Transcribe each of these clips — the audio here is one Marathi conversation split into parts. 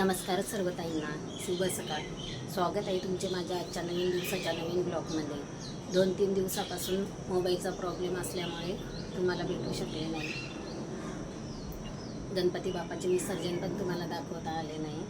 नमस्कार सर्व ताईंना शुभ सकाळ. स्वागत आहे तुमचे माझ्या आजच्या नवीन दिवसाच्या नवीन ब्लॉगमध्ये. दोन तीन दिवसापासून मोबाईलचा प्रॉब्लेम असल्यामुळे तुम्हाला भेटू शकले नाही. गणपती बापाचे विसर्जन पण तुम्हाला दाखवता आले नाही.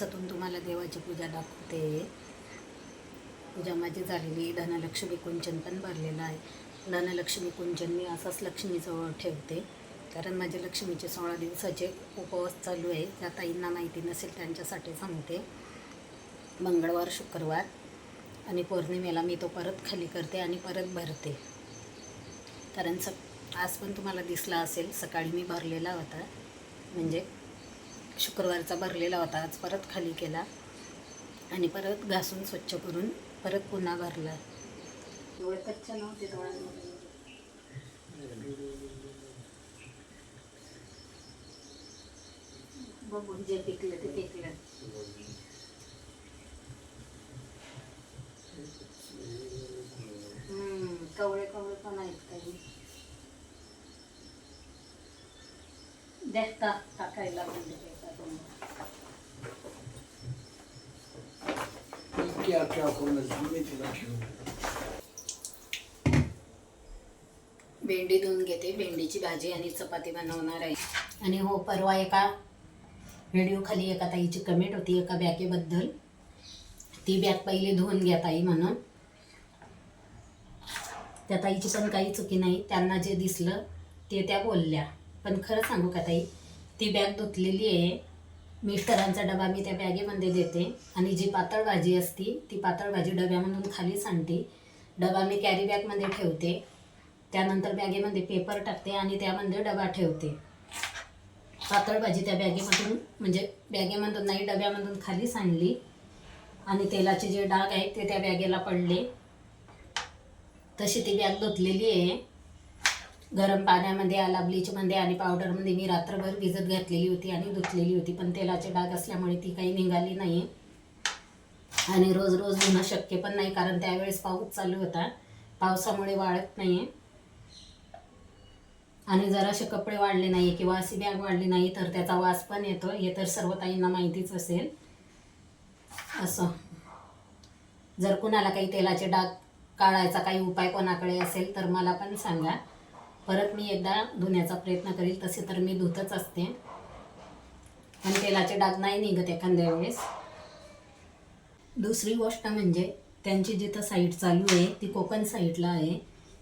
सतून तुम्हाला देवाची पूजा दाखवते. पूजा माझी झालेली धनलक्ष्मी कुंचन पण भरलेलं आहे. धनलक्ष्मी कुंचन मी असंच लक्ष्मीजवळ ठेवते. कारण माझे लक्ष्मीचे सोळा दिवसाचे उपवास चालू आहे. ज्या ताईंना माहिती नसेल त्यांच्यासाठी सांगते. मंगळवार शुक्रवार आणि पौर्णिमेला मी तो परत खाली करते आणि परत भरते. कारण स आज पण तुम्हाला दिसला असेल. सकाळी मी भरलेला होता. म्हणजे शुक्रवारचा भरलेला होता. आज परत खाली केला आणि परत घासून स्वच्छ करून परत पुन्हा भरला. एवढे कच्चे नव्हते बघून जे पिकलं ते पिकलं. हम्म, कवळे कवळे पण आहेत काही. देखता टाकायला म्हणजे त्याच्यातून. क्या क्या करून तिला ठेवून भेंडी धुवून घेते. भेंडीची भाजी आणि चपाती बनवणार आहे. आणि हो परवा एका व्हिडिओ खाली एका ताईची कमेंट होती एका बॅगेबद्दल. ती बॅग पहिले धुवून घ्या ताई म्हणून. त्या ताईची पण काही चुकी नाही. त्यांना जे दिसलं ते त्या बोलल्या. पण खरं सांगू का ताई ती बॅग धुतलेली आहे. मिस्टरांचा डबा मी त्या बॅगेमध्ये देते. आणि जी पातळ भाजी असती ती पातळ भाजी डब्यामधून खाली सांडते डबा मी कॅरी बॅगमध्ये ठेवते. त्यानंतर बॅगेमध्ये पेपर टाकते आणि त्यामध्ये डबा ठेवते. पातळ भाजी त्या बॅगेमधून म्हणजे बॅगेमधून नाही डब्यामधून खाली सांडली आणि तेलाचे जे डाग आहेत ते त्या बॅगेला पडले. तशी ती बॅग धुतलेली आहे. गरम पाण्यामध्ये आला ब्लीचमध्ये आणि पावडरमध्ये मी रात्रभर भिजत घातलेली होती आणि धुतलेली होती. पण तेलाचे डाग असल्यामुळे ती काही निघाली नाही. आणि रोज रोज धुणं शक्य पण नाही कारण त्यावेळेस पाऊस चालू होता. पावसामुळे वाळत नाही. आणि जरासे कपडे वाढले नाही किंवा अशी बॅग वाढली नाही तर त्याचा वास पण येतो. हे तर सर्व ताईंना माहितीच असेल. असं. जर कुणाला काही तेलाचे डाग काढायचा काही उपाय कोणाकडे असेल तर मला पण सांगा. परत मी एकदा धुण्याचा प्रयत्न करेल तसे तर मी धुतच असते. पण तेलाचे डाग नाही निघत एखाद्या वेळेस. दुसरी गोष्ट म्हणजे त्यांची जिथं साईट चालू आहे ती कोकण साईडला आहे.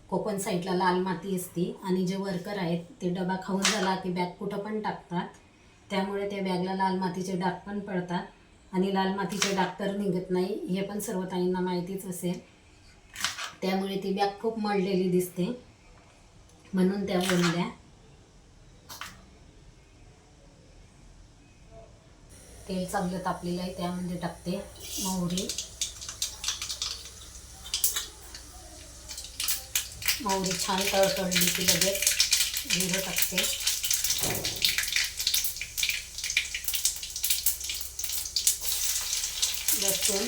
कोकण साईडला लाल माती असते आणि जे वर्कर आहेत ते डबा खाऊन झाला की बॅग कुठं पण टाकतात. त्यामुळे त्या बॅगला लाल मातीचे डाग पण पडतात आणि लाल मातीचे डाग तर निघत नाही हे पण सर्व ताईंना माहितीच असेल. त्यामुळे ती बॅग खूप मळलेली दिसते. म्हणून त्या बोलल्या तेल चांगलं तापलेलं आहे त्यामध्ये टाकते मोहरी. मोहरी छान तळतळली की लगेच जिरं टाकते. लसूण.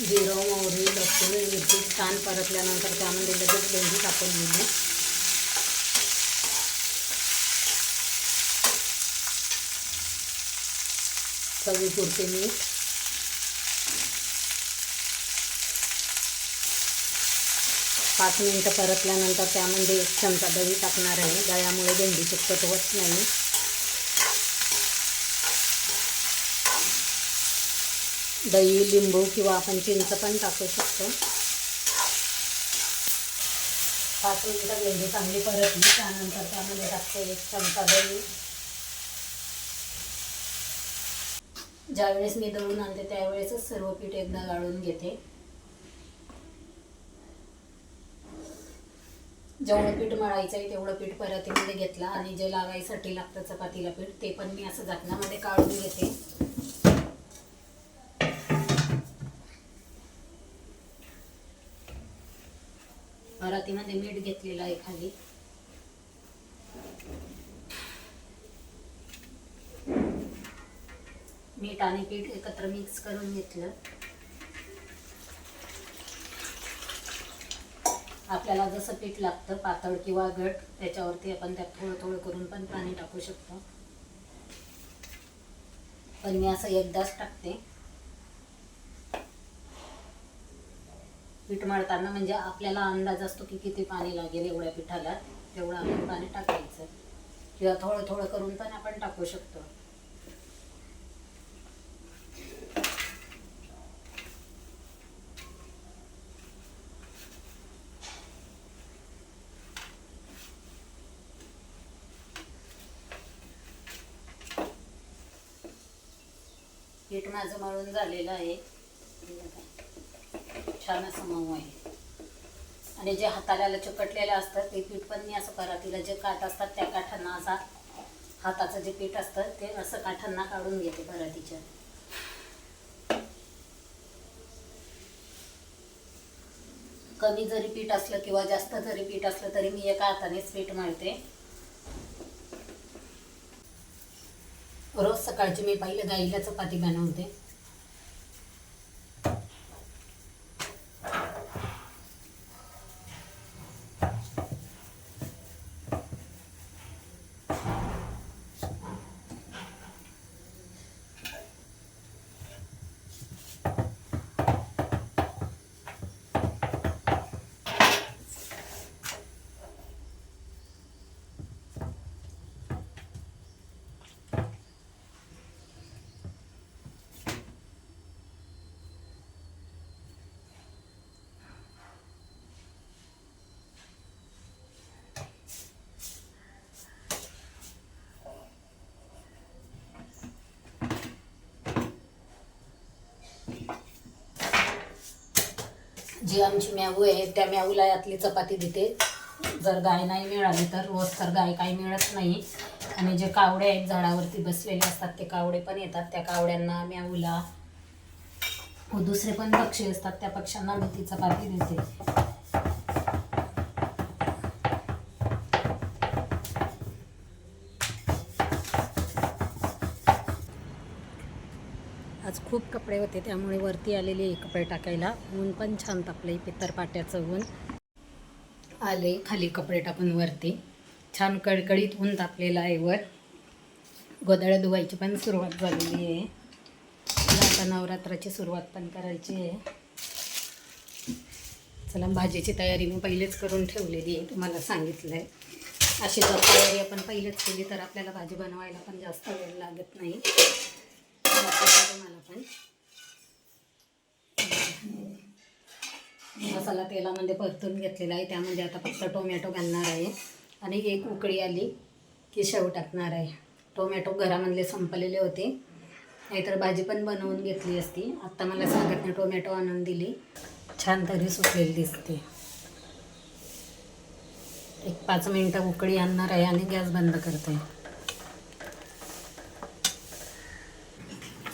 जिरं मोहरी लसूण मिरची छान परतल्यानंतर त्यामध्ये लगेच भेंडी टाकून दिली चवीपुरते मीठ. पाच मिनटं परतल्यानंतर त्यामध्ये एक चमचा दही टाकणार आहे. दह्यामुळे भेंडी चिकट होत नाही. दही लिंबू किंवा आपण चिंच पण टाकू शकतो. पाच मिनटं भेंडी चांगली परतली त्यानंतर त्यामध्ये टाकते एक चमचा दही. ज्यावेळेस मी दळून आणते त्यावेळेसच सर्व पीठ एकदा गाळून घेते. जेवढं पीठ मळायचं आहे तेवढं पीठ परातीमध्ये घेतलं आणि जे लावायसाठी लागतं चपातीला पीठ ते पण मी असं झाकणामध्ये काढून घेते. परातीमध्ये मीठ घेतलेलं आहे खाली. मीठ आणि पीठ एकत्र मिक्स करून घेतलं. आपल्याला जसं पीठ लागतं पातळ किंवा घट त्याच्यावरती आपण त्यात थोडं थोडं करून पण पाणी टाकू शकतो. पण मी असं एकदाच टाकते. पीठ मळताना म्हणजे आपल्याला अंदाज असतो की किती पाणी लागेल एवढ्या पिठाला. तेवढं आपण पाणी टाकायचं. किंवा थोडं थोडं करून पण आपण टाकू शकतो. पीठ माझं मळून झालेलं आहे. छान असं मऊ आहे. आणि जे हाताला चिकटलेलं असतं ते पीठ पण मी असं परातीला जे काठ असतात त्या काठांना असा हाताचं जे पीठ असतं ते असं काठांना काढून घेते परातीच्या. कमी जरी पीठ असलं किंवा जास्त जरी पीठ असलं तरी मी एका हातानेच पीठ मारते रोज सकाळची मी पहिले गाईला चपाती बनवते. जी आमची म्याऊ आहे त्या म्याऊला यातली चपाती देते. जर गाय नाही मिळाली तर रोज तर गाय काही मिळत नाही. आणि जे कावडे आहेत झाडावरती बसलेले असतात ते कावडे पण येतात. त्या कावड्यांना म्याऊला व दुसरे पण पक्षी असतात त्या पक्ष्यांना मी ती चपाती देते. आज खूप कपडे होते त्यामुळे वरती आलेले आहे कपडे टाकायला. ऊन पण छान तापले पितरपाट्याचं ऊन. आले खाली कपडे टाकून वरती. छान कडकडीत ऊन तापलेलं आहे वर. गोदळं धुवायची पण सुरुवात झालेली आहे. आता नवरात्राची सुरुवात पण करायची आहे. चला भाजीची तयारी मी पहिलेच करून ठेवलेली आहे तुम्हाला सांगितलं आहे अशी जर तयारी आपण पहिलेच केली तर आपल्याला भाजी बनवायला पण जास्त वेळ लागत नाही. दाखवते तुम्हाला पण मसाला तेलामध्ये परतून घेतलेला आहे. त्यामध्ये आता फक्त टोमॅटो घालणार आहे. आणि एक उकळी आली की शेव टाकणार आहे. टोमॅटो घरामधले संपलेले होते. नाहीतर भाजी पण बनवून घेतली असती. आत्ता मला सांगत टोमॅटो आणून दिली. छान तरी सुकलेली दिसते. एक पाच मिनटं उकळी आणणार आहे आणि गॅस बंद करते.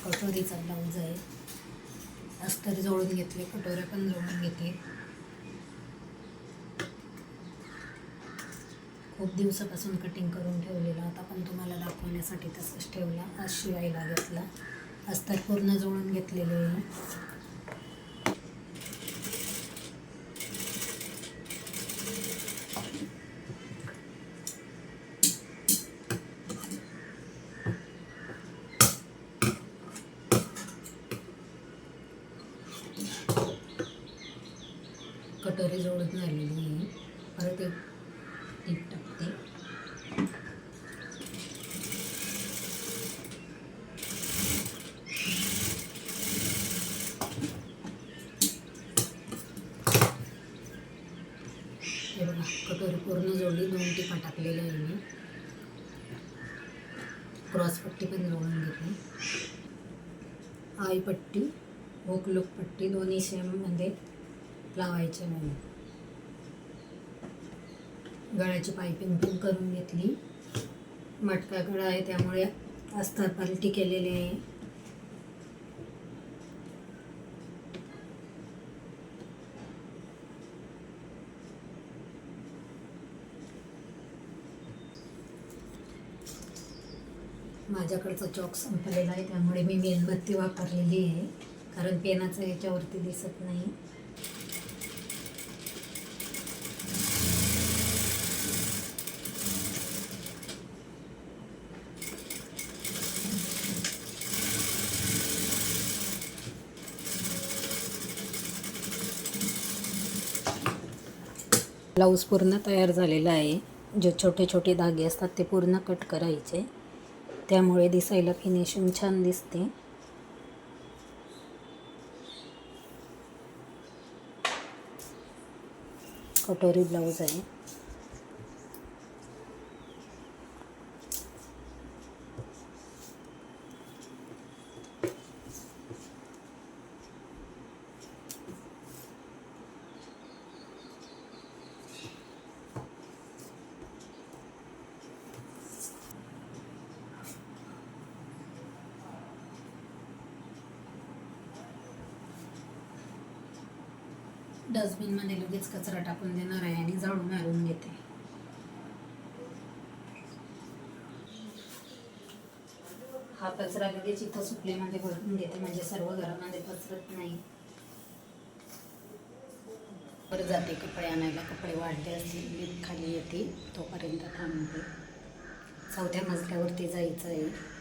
कटोरीचा ब्लाऊज आहे. अस्तर जोडून घेतले कटोऱ्या पण जोडून घेतले. खूप दिवसापासून कटिंग करून ठेवलेला आता पण तुम्हाला दाखवण्यासाठी तसंच ठेवला आज शिवायला घेतला. अस्तर पूर्ण जोडून घेतलेले आहे. कटोरी जोडून झालेली आहे परत एक एक टाकते. हे बघा कटोरी पूर्ण जोडली. दोन टिपा टाकलेल्या आहे मी. क्रॉस पट्टी पण जोडून घेतली आई पट्टी हुकलूक पट्टी दोन्ही सेममध्ये लावायचे नाही. गळ्याची पायपिंग पण करून घेतली. मटका गळा आहे त्यामुळे अस्तर पलटी केलेली आहे. माझ्याकडचा चॉक संपलेला आहे त्यामुळे मी मेणबत्ती वापरलेली आहे कारण पेनाचं याच्यावरती दिसत नाही. ब्लाऊज पूर्ण तयार झालेला आहे. जे छोटे छोटे धागे असतात ते पूर्ण कट करायचे. त्यामुळे दिसायला फिनिशिंग छान दिसते. कटोरी ब्लाऊज आहे. डस्टबिनमध्ये लगेच कचरा टाकून देणार आहे आणि जाळून मारून घेते. हा कचरा लगेच इथं सुकलेमध्ये भरून घेते म्हणजे सर्व घरामध्ये पसरत नाही. वर जाते कपडे आणायला कपडे वाढले असतील लिफ्ट खाली येते तोपर्यंत थांबते. चौथ्या मजल्यावरती जायचं आहे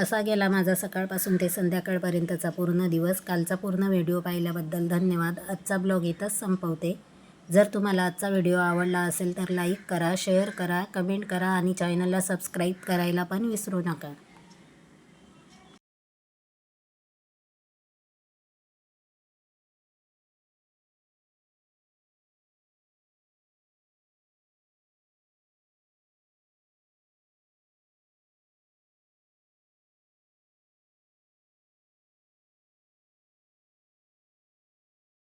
असा गेला माझा सकाळपासून ते संध्याकाळपर्यंतचा पूर्ण दिवस. कालचा पूर्ण व्हिडिओ पाहिल्याबद्दल धन्यवाद. आजचा ब्लॉग इथंच संपवते. जर तुम्हाला आजचा व्हिडिओ आवडला असेल तर लाईक करा शेअर करा कमेंट करा आणि चॅनलला सबस्क्राईब करायला पण विसरू नका.